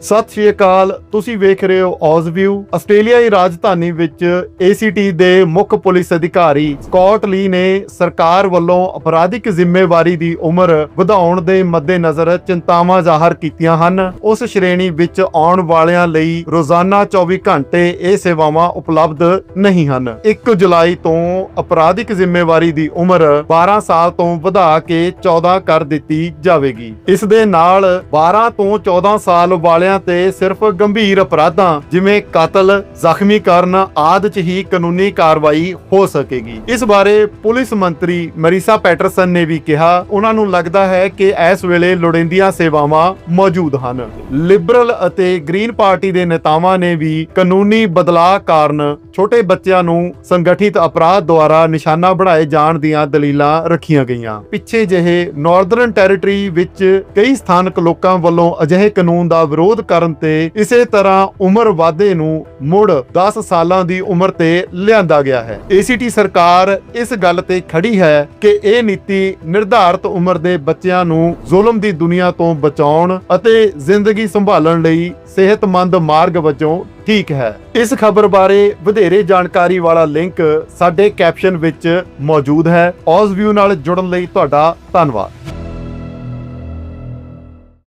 ਸਤਿ ਸ਼੍ਰੀ ਅਕਾਲ, ਤੁਸੀਂ ਵੇਖ ਰਹੇ ਹੋ ਔਜ਼ਵਿਊ ਆਸਟ੍ਰੇਲੀਆ ਦੀ ਰਾਜਧਾਨੀ ਵਿੱਚ ACT ਦੇ ਮੁੱਖ ਪੁਲਿਸ ਅਧਿਕਾਰੀ ਸਕਾਟ ਲੀ ਨੇ ਸਰਕਾਰ ਵੱਲੋਂ ਅਪਰਾਧਿਕ ਜ਼ਿੰਮੇਵਾਰੀ ਦੀ ਉਮਰ ਵਧਾਉਣ ਦੇ ਮੱਦੇਨਜ਼ਰ ਚਿੰਤਾਵਾਂ ਜ਼ਾਹਰ ਕੀਤੀਆਂ ਹਨ। ਉਸ ਸ਼੍ਰੇਣੀ ਵਿੱਚ ਆਉਣ ਵਾਲਿਆਂ ਲਈ ਰੋਜ਼ਾਨਾ 24 ਘੰਟੇ ਇਹ ਸੇਵਾਵਾਂ ਉਪਲਬਧ ਨਹੀਂ ਹਨ। 1 ਜੁਲਾਈ ਤੋਂ ਅਪਰਾਧਿਕ ਜ਼ਿੰਮੇਵਾਰੀ ਦੀ ਉਮਰ 12 ਸਾਲ ਤੋਂ ਵਧਾ ਕੇ 14 ਕਰ ਦਿੱਤੀ ਜਾਵੇਗੀ। ਇਸ ਦੇ ਨਾਲ 12 ਤੋਂ 14 ਸਾਲ ਵਾਲੇ ਵਾਲਿਆਂ ਤੇ ਸਿਰਫ ਗੰਭੀਰ ਅਪਰਾਧਾਂ, ਜਿਵੇਂ ਕਤਲ, ਜ਼ਖਮੀ ਕਰਨ ਆਦਿ 'ਚ ਹੀ ਕਾਨੂੰਨੀ ਕਾਰਵਾਈ ਹੋ ਸਕੇਗੀ। ਇਸ ਬਾਰੇ ਪੁਲਿਸ ਮੰਤਰੀ ਮਰੀਸਾ ਪੈਟਰਸਨ ਨੇ ਵੀ ਕਿਹਾ, ਉਹਨਾਂ ਨੂੰ ਲੱਗਦਾ ਹੈ ਕਿ ਇਸ ਵੇਲੇ ਲੋੜੀਂਦੀਆਂ ਸੇਵਾਵਾਂ ਮੌਜੂਦ ਹਨ। ਲਿਬਰਲ ਅਤੇ ਗ੍ਰੀਨ ਪਾਰਟੀ ਦੇ ਨੇਤਾਵਾਂ ਨੇ ਵੀ ਕਾਨੂੰਨੀ ਬਦਲਾਅ ਕਾਰਨ ਛੋਟੇ ਬੱਚਿਆਂ ਨੂੰ ਸੰਗਠਿਤ ਅਪਰਾਧ ਦੁਆਰਾ ਨਿਸ਼ਾਨਾ ਬਣਾਏ ਜਾਣ ਦੀਆਂ ਦਲੀਲਾਂ ਰੱਖੀਆਂ ਗਈਆਂ। ਪਿੱਛੇ ਜਿਹੇ ਨਾਰਦਰਨ ਟੈਰੀਟਰੀ ਵਿੱਚ ਕਈ ਸਥਾਨਕ ਲੋਕਾਂ ਵੱਲੋਂ ਅਜਿਹੇ ਕਾਨੂੰਨ ਦਾ ਵਿਰੋਧ ਕਰਨ ਤੇ ਇਸੇ ਤਰ੍ਹਾਂ ਉਮਰ ਵਾਧੇ ਨੂੰ ਮੁੜ 10 ਸਾਲਾਂ ਦੀ ਉਮਰ ਤੇ ਲਿਆਂਦਾ ਗਿਆ ਹੈ। ACT ਸਰਕਾਰ ਇਸ ਗੱਲ ਤੇ ਖੜੀ ਹੈ ਕਿ ਇਹ ਨੀਤੀ ਨਿਰਧਾਰਤ ਉਮਰ ਦੇ ਬੱਚਿਆਂ ਨੂੰ ਜ਼ੁਲਮ ਦੀ ਦੁਨੀਆ ਤੋਂ ਬਚਾਉਣ ਅਤੇ ਜ਼ਿੰਦਗੀ ਸੰਭਾਲਣ ਲਈ ਸਿਹਤਮੰਦ ਮਾਰਗ ਵਜੋਂ ਠੀਕ ਹੈ। ਇਸ ਖਬਰ ਬਾਰੇ ਵਧੇਰੇ ਜਾਣਕਾਰੀ ਵਾਲਾ ਲਿੰਕ ਸਾਡੇ ਕੈਪਸ਼ਨ ਵਿੱਚ ਮੌਜੂਦ ਹੈ। ਔਸ ਵਿਊ ਨਾਲ ਜੁੜਨ ਲਈ ਤੁਹਾਡਾ ਧੰਨਵਾਦ।